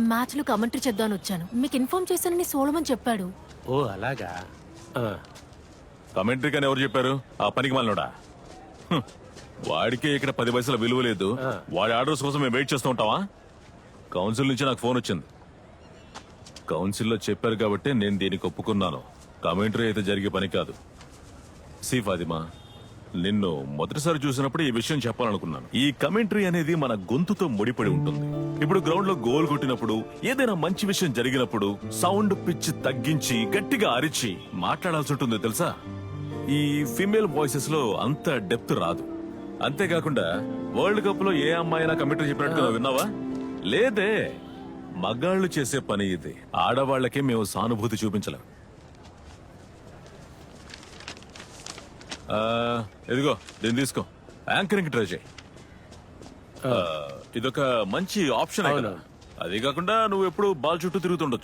మ్యాచ్లో కమెంటరీ చేద్దామని వచ్చాను. మీకు ఇన్ఫార్మ్ చేశానని సోలమన్ చెప్పాడు. ఓ అలాగా? ఆ, కమెంటరీ కానీ ఎవరు చెప్పారు? ఆ పనికి హ్మ్. వాడికే ఇక్కడ పది పైసల విలువ లేదు. వాడి ఆర్డర్స్ కోసం మేము వెయిట్ చేస్తూ ఉంటావా కౌన్సిల్ నుంచి నాకు ఫోన్ వచ్చింది. కౌన్సిల్లో చెప్పారు కాబట్టి నేను దీనికి ఒప్పుకున్నాను. కమెంటరీ అయితే జరిగే పని కాదు. సి ఫాతిమా నిన్ను మొదటిసారి చూసినప్పుడు ఈ విషయం చెప్పాలనుకున్నాను. ఈ కమెంటరీ అనేది మన గొంతుతో ముడిపడి ఉంటుంది. ఇప్పుడు గ్రౌండ్లో గోల్ కొట్టినప్పుడు ఏదైనా మంచి విషయం జరిగినప్పుడు సౌండ్ పిచ్ తగ్గించి గట్టిగా అరిచి మాట్లాడాల్సి ఉంటుంది తెలుసా? ఈ ఫీమేల్ వాయిసెస్లో అంత డెప్త్ రాదు. అంతేకాకుండా వరల్డ్ కప్లో ఏ అమ్మాయినా కమెంటరీ చెప్పినట్టుగా విన్నావా? లేదే. మగాళ్ళు చేసే పని ఇది. ఆడవాళ్ళకే మేము సానుభూతి చూపించలేం. ఆ, ఇదిగో దీన్ని తీసుకో. యాంకరింగ్ ట్రై చేయి. ఇదొక మంచి ఆప్షన్ కదా అది కాకుండా నువ్వు ఎప్పుడు బాల్ చుట్టూ తిరుగుతుండొచ్చు.